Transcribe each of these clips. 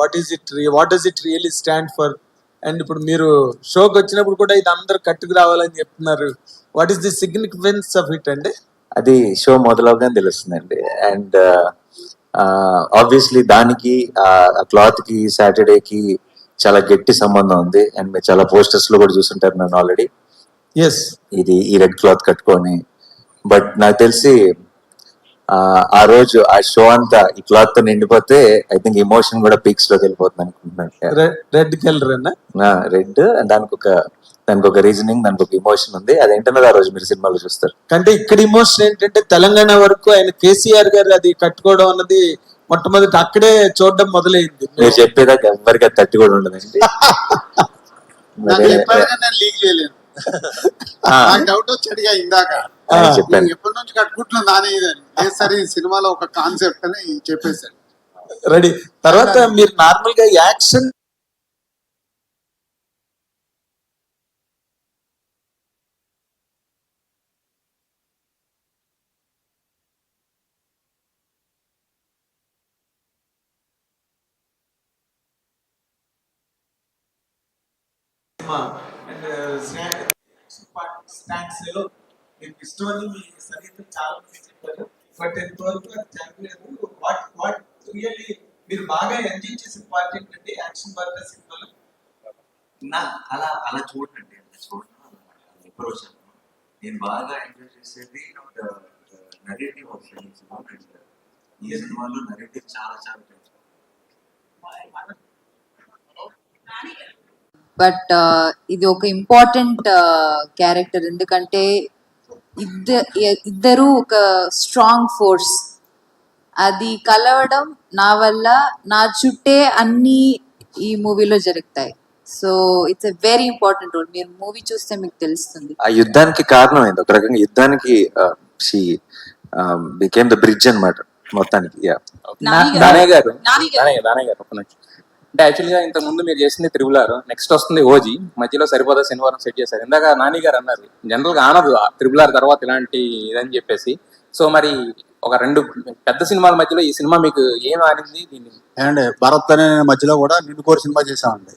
What is it what does it really stand for and ఇప్పుడు మీరు షోకి వచ్చినప్పుడు కూడా ఇది అందరు కట్టుకు రావాలని చెప్తున్నారు. What is the significance of it అండి? అది షో మొదలవగానే తెలుస్తుందండి. అండ్ ఆబ్వియస్లీ దానికి ఆ క్లాత్కి సాటర్డే కి చాలా గట్టి సంబంధం ఉంది. అండ్ మీరు చాలా పోస్టర్స్లో కూడా చూసుంటారు నన్ను ఆల్రెడీ. ఎస్ ఇది ఈ రెడ్ క్లాత్ కట్టుకొని. బట్ నాకు తెలిసి ఆ, రోజు ఆ షో అంతా ఈ క్లాత్తో నిండిపోతే ఐ థింక్ ఇమోషన్ కూడా పీక్స్లోకి వెళ్ళిపోతుంది అనుకుంటున్నాను. రెడ్ కలర్ అన్న రెడ్ దానికి ఒక దానికి ఒక రీజనింగ్ దానికి ఒక ఇమోషన్ ఉంది. అదేంటన్నది ఆ రోజు మీరు సినిమాలో చూస్తారు. అంటే ఇక్కడ ఇమోషన్ ఏంటంటే తెలంగాణ వరకు ఆయన కేసీఆర్ గారు అది కట్టుకోవడం అన్నది మొట్టమొదటి అక్కడే చూడడం మొదలైంది. మీరు చెప్పేదాకా ఎవరికి అది తట్టి కూడా ఉండదండి లీక్ డౌట్ వచ్చాడుగా ఇందాక. చెప్పాను ఎప్పటి నుంచి కట్టుకుంటున్నా నానే ఇదని సరే ఈ సినిమాలో ఒక కాన్సెప్ట్ అని చెప్పేశాడు రెడీ. తర్వాత మీరు నార్మల్గా యాక్షన్ మీకు ఇష్టమని మీ సంగీతం చాలా మంది చెప్పారు. బట్ ఎంతవరకు అది జరగలేదు. వాట్ వాట్ రియల్లీ మీరు బాగా ఎంజాయ్ చేసిన పార్ట్ ఏంటంటే యాక్షన్ పార్ట్ సినిమాలో? నా అలా అలా చూడండి అలా చూడడం అలా అప్రోచ్ నేను బాగా ఎంజాయ్ చేసేది నరేటివ్ ఆఫ్ ఈ సినిమాలో నరేటివ్ చాలా చాలా తెలుసు బట్ ఇది ఒక ఇంపార్టెంట్ క్యారెక్టర్ ఎందుకంటే ఇద్ద ఇద్దరు ఒక స్ట్రాంగ్ ఫోర్స్ అది కలవడం నా వల్ల నా చుట్టే అన్ని ఈ మూవీలో జరుగుతాయి. So it's a very important role మీరు మూవీ చూస్తే మీకు తెలుస్తుంది. ఆ యుద్ధానికి కారణం ఏంది ఒక రకంగా యుద్ధానికి షీ బికేమ్ ద బ్రిడ్జ్ అన్నమాట. మొత్తానికి యా నాని గారు. దానయ్య గారు నాని గారు. అంటే యాక్చువల్గా ఇంతకు ముందు మీరు చేసింది త్రిబులారు. నెక్స్ట్ వస్తుంది ఓజీ మధ్యలో సరిపోదా శనివారం సెట్ చేశారు. ఇందాక నాని గారు అన్నారు జనరల్గా ఆనదు త్రిబులార్ తర్వాత ఇలాంటి ఇదని చెప్పేసి. సో మరి ఒక రెండు పెద్ద సినిమాల మధ్యలో ఈ సినిమా మీకు ఏం ఆడింది? దీన్ని అండ్ భరత్ అనే మధ్యలో కూడా నిన్ను కోరి సినిమా చేసామండి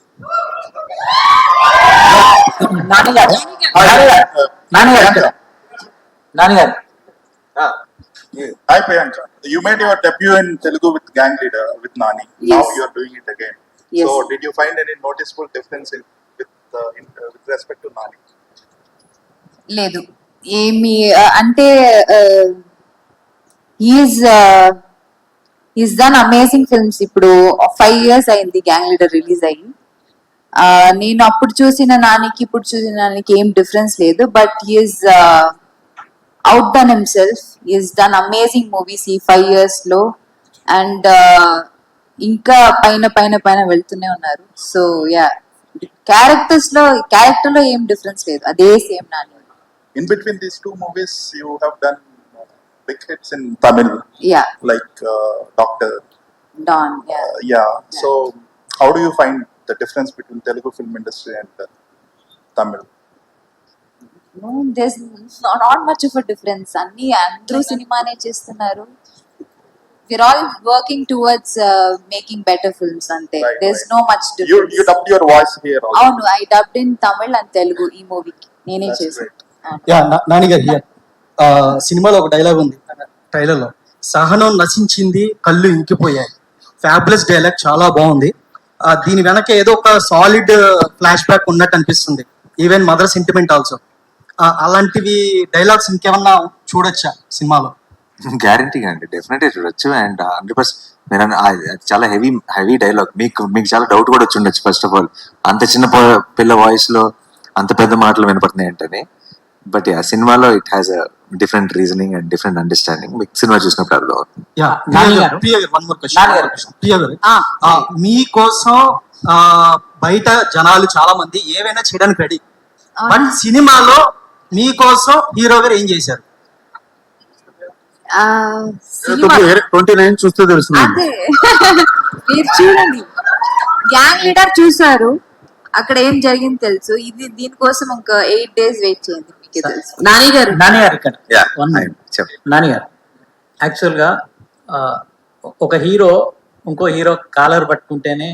నాన్నగారు Hi Priyanka, you made your debut in Telugu with Gang Leader with Nani. Now Yes. you are doing it again. Yes. So did you find any noticeable difference in with uh, in, uh, with respect to Nani? లేదు. ఏమి అంటే he's he's done amazing films ఇప్పుడు five years అయింది gang leader release అయ్యి. నేను అప్పుడు చూసిన నానికి ఇప్పుడు చూసిన నానికి ఏం డిఫరెన్స్ లేదు. But he's outdone himself he's done amazing movies ఈ ఫైవ్ ఇయర్స్లో. అండ్ ఇంకా పైన పైన పైన వెళ్తూనే ఉన్నారు. సో యా క్యారెక్టర్స్లో క్యారెక్టర్లో ఏం డిఫరెన్స్ లేదు. అదే same Nani in between these two movies you have done big hits in Tamil yeah like Doctor Don yeah yeah so how do you find the difference between Telugu film industry and Tamil no there is not much of a difference అన్ని అందరూ సినిమానే చేస్తున్నారు. We're all working towards making better films అంతే Right, there's right. No much You you difference dubbed your voice here also. అవును I dubbed in Tamil and Telugu ఈ మూవీకి నేనే That's చేశాను. great. అవును. యా నా- నానిగారు హియర్ ఆ, సినిమాలో ఒక డైలాగ్ ఉంది. ట్రైలర్లో సహనం నశించింది కళ్ళు ఇంకిపోయాయి. ఫ్యాబులస్ డైలాగ్ చాలా బాగుంది. ఆ, దీని వెనక ఏదో ఒక సాలిడ్ ఫ్లాష్ బ్యాక్ ఉన్నట్టు అనిపిస్తుంది. ఈవెన్ మదర్ సెంటిమెంట్ ఆల్సో అలాంటివి డైలాగ్స్ ఇంకేమన్నా చూడొచ్చా సినిమాలో? గ్యారంటీగా అండి డెఫినెట్గా చూడొచ్చు. అండ్ హండ్రెడ్ పర్సెంట్ మీరు చాలా హెవీ హెవీ డైలాగ్. మీకు మీకు చాలా డౌట్ కూడా వచ్చి ఉండొచ్చు ఫస్ట్ ఆఫ్ ఆల్. అంత చిన్న పిల్ల వాయిస్లో అంత పెద్ద మాటలు వినపడుతున్నాయి అంటేనే. బట్ ఆ సినిమాలో it has a different reasoning and different understanding మీకు సినిమా చూసినప్పుడు అర్థం అవుతుంది. మీకోసం ఆ, బయట జనాలు చాలా మంది ఏవైనా చేయడానికి రెడీ. బట్ సినిమాలో మీకోసం హీరో గారు ఏం చేశారు? ట్వంటీ నైన్ చూస్తే తెలుస్తుంది. అదే. మీరు చూడండి. గ్యాంగ్ లీడర్ చూసారు అక్కడ ఏం జరిగింది తెలుసు? ఇది దీనికోసం ఒక ఎయిట్ డేస్ వెయిట్ చేయండి మీకే తెలుసు. నాని గారు. ఇక్కడ. Yeah One minute. చెప్పండి నాన్నగారు యాక్చువల్గా ఆ, ఒక హీరో ఇంకో హీరో కాలర్ పట్టుకుంటేనే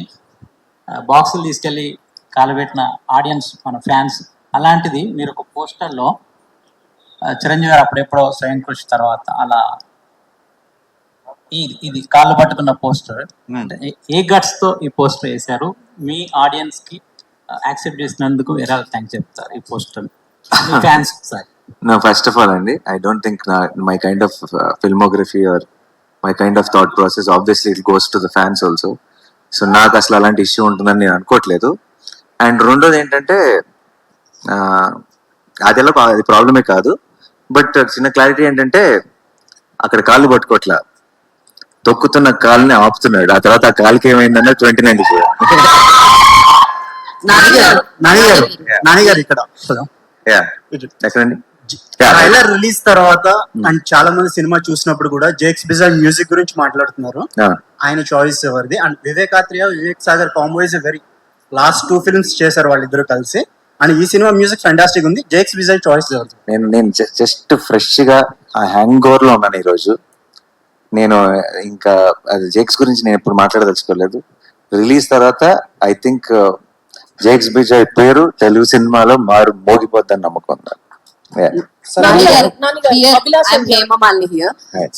బాక్సులు తీసుకెళ్ళి కాలబెట్టిన ఆడియన్స్ మన ఫ్యాన్స్ అలాంటిది మీరు ఒక పోస్టర్లో చిరంజీవి గారు అప్పుడెప్పుడో స్వయం కృషి తర్వాత అలా ఇది ఇది కాళ్ళు పట్టుకున్న పోస్టర్. ఏ గట్స్తో ఈ పోస్టర్ వేశారు? మీ ఆడియన్స్కి యాక్సెప్ట్ చేసినందుకు ఎలా థ్యాంక్స్ చెప్తారు ఈ పోస్టర్. ఫ్యాన్స్ సార్ నా ఫస్ట్ ఆఫ్ ఆల్ అండి ఐ డోంట్ థింక్ నా my kind of filmography or my kind of thought process obviously it goes to the fans also so నాకు అసలు అలాంటి ఇష్యూ ఉంటుందని నేను అనుకోవట్లేదు అండ్ రెండోది ఏంటంటే అది ఎలా అది ప్రాబ్లమే కాదు. బట్ చిన్న క్లారిటీ ఏంటంటే అక్కడ కాళ్ళు పట్టుకోవట్లా తొక్కుతున్న కాలుని ఆపుతున్నాడు. ఆ తర్వాత ఆ కాలుకి ఏమైందన్న ట్వంటీ నైన్ నానిగారు నానిగారు నానిగారు ఇక్కడ. ట్రైలర్ రిలీజ్ తర్వాత అండ్ చాలా మంది సినిమా చూసినప్పుడు కూడా జేక్స్ బిజార్ మ్యూజిక్ గురించి మాట్లాడుతున్నారు. ఆయన చాయిస్ ఎవరిది? And Vivek Athreya Vivek Sagar combo is very last two films చేశారు వాళ్ళిద్దరు కలిసి. అండ్ ఈ సినిమా మ్యూజిక్ ఫెంటాస్టిక్ ఉంది. జేక్స్ బిజార్ చాయిస్ నేను నేను జస్ట్ ఫ్రెష్గా ఆ హ్యాంగ్ ఓవర్లో ఉన్నాను ఈరోజు. నేను ఇంకా అది జేక్స్ గురించి నేను ఎప్పుడు మాట్లాడదలుచుకోలేదు. రిలీజ్ తర్వాత ఐ థింక్ జేక్స్ బిజాయ్ పేరు తెలుగు సినిమాలో మారు మోగిపోద్దని నమ్మకం ఉంది. Yeah. here, here.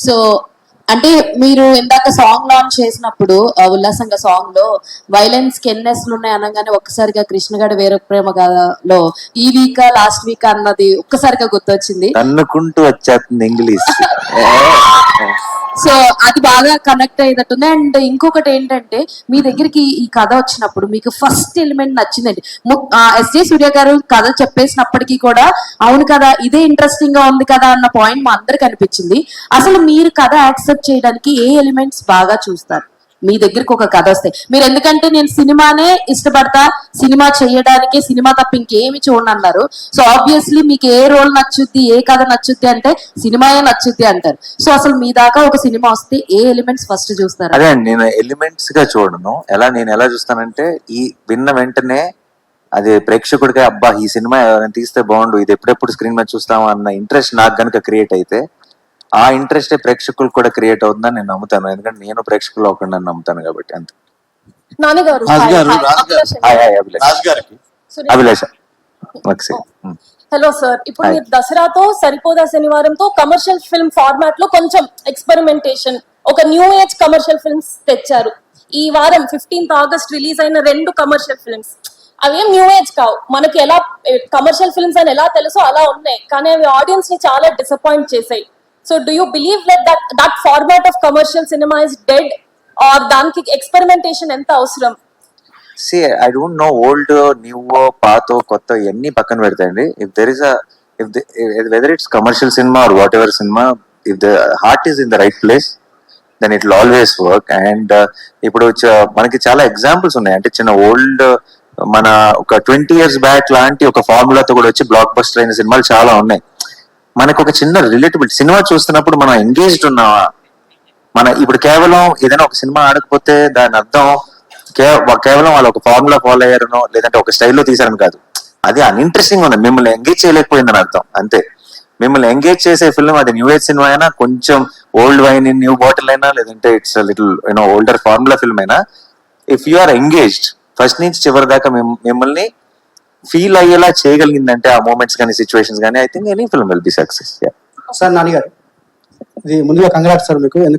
అంటే మీరు ఇందాక సాంగ్ లాంచ్ చేసినప్పుడు ఉల్లాసంగా సాంగ్లో వైలెన్స్కి ఎన్ఎస్ ఉన్నాయి? అనగానే ఒక్కసారిగా కృష్ణగడ వేరే ప్రేమ కథలో ఈ వీక్ లాస్ట్ వీక్ అన్నది ఒక్కసారిగా గుర్తొచ్చింది. తన్నుకుంటూ వచ్చేస్తుంది ఇంగ్లీష్. సో అది బాగా కనెక్ట్ అయ్యేటట్టుంది అండ్ ఇంకొకటి ఏంటంటే మీ దగ్గరికి ఈ కథ వచ్చినప్పుడు మీకు ఫస్ట్ ఎలిమెంట్ నచ్చిందండి. ఎస్జే సూర్య గారు కథ చెప్పేసినప్పటికీ కూడా అవును కదా ఇదే ఇంట్రెస్టింగ్గా ఉంది కదా అన్న పాయింట్ మా అందరికి అనిపించింది. అసలు మీరు కథ యాక్సెప్ట్ చేయడానికి ఏ ఎలిమెంట్స్ బాగా చూస్తారు? మీ దగ్గరికి ఒక కథ వస్తాయి. మీరు ఎందుకంటే నేను సినిమానే ఇష్టపడతా సినిమా చేయడానికి సినిమా తప్ప ఇంకేమి చూడండి అన్నారు సో ఆబ్వియస్లీ మీకు ఏ రోల్ నచ్చుద్ది ఏ కథ నచ్చుద్ది అంటే సినిమాయే నచ్చుద్ది అంటారు. సో అసలు మీ దాకా ఒక సినిమా వస్తే ఏ ఎలిమెంట్స్ ఫస్ట్ చూస్తారు? అదే అండి నేను ఎలిమెంట్స్గా చూడను. ఎలా నేను ఎలా చూస్తానంటే ఈ విన్న వెంటనే అది ప్రేక్షకుడికి అబ్బా ఈ సినిమా తీస్తే బాగుండు ఇది ఎప్పుడెప్పుడు స్క్రీన్ మీద చూస్తాం అన్న ఇంట్రెస్ట్ నాకు కనుక క్రియేట్ అయితే ఆ ఇంట్రెస్టే ప్రేక్షకులు కూడా క్రియేట్ అవుతుందని నేను నమ్ముతాను. ఎందుకంటే నేను ప్రేక్షకులు ఒకటి నమ్ముతాను కాబట్టి అంతే. నాన్నగారు. అభిలాష్. హలో సార్ ఇప్పుడు. మీరు దసరాతో సరిపోదా శనివారంతో కమర్షియల్ ఫిల్మ్ ఫార్మాట్లో కొంచెం ఎక్స్పెరిమెంటేషన్ ఒక న్యూ ఏజ్ కమర్షియల్ ఫిల్మ్స్ తెచ్చారు. ఈ వారం ఫిఫ్టీన్త్ ఆగస్ట్ రిలీజ్ అయిన రెండు కమర్షియల్ ఫిల్మ్స్. అవేం న్యూ ఏజ్ కావు. మనకి ఎలా కమర్షియల్ ఫిల్మ్స్ అని ఎలా తెలుసో అలా ఉన్నాయి. కానీ అవి ఆడియన్స్ని చాలా డిసప్పాయింట్ చేసాయి so do you believe like that that format of commercial cinema is dead or దానికి ఎక్స్పెరిమెంటేషన్ ఎంత అవసరం? See I don't know old new పాతో కొత్త ఇవన్నీ పక్కన పెడతాయండి if there is if whether it's commercial cinema or whatever cinema if the heart is in the right place then it always work and ఇప్పుడు మనకి చాలా examples ఉన్నాయి. అంటే చిన్న old మన ఒక ట్వంటీ ఇయర్స్ బ్యాక్ లాంటి ఒక ఫార్ములాతో కూడా వచ్చి బ్లాక్ బస్టర్ అయిన సినిమాలు చాలా ఉన్నాయి. మనకు ఒక చిన్న రిలేటబుల్ సినిమా చూస్తున్నప్పుడు మనం ఎంగేజ్డ్ ఉన్నావా మన ఇప్పుడు కేవలం ఏదైనా ఒక సినిమా ఆడకపోతే దాని అర్థం కేవలం వాళ్ళు ఒక ఫార్ములా ఫాలో అయ్యారనో లేదంటే ఒక స్టైల్లో తీసారని కాదు. అది అన్ఇంట్రెస్టింగ్ ఉంది మిమ్మల్ని ఎంగేజ్ చేయలేకపోయిందని అర్థం. అంతే. మిమ్మల్ని ఎంగేజ్ చేసే ఫిల్మ్ అది న్యూ ఏజ్ సినిమా అయినా కొంచెం old wine in new bottle అయినా లేదంటే it's little you know older formula film అయినా if you are engaged first నుంచి చివరి దాకా మిమ్మల్ని ఫీల్ అయ్యేలా చేయగలిగిందంటే ఆ మూమెంట్స్ కానీ సిచ్యువేషన్స్ కానీ I think any film will be success sir నాన్నగారు ఇది ముందుగా కంగ్రాట్స్ సార్ మీకు. ఎందుకంటే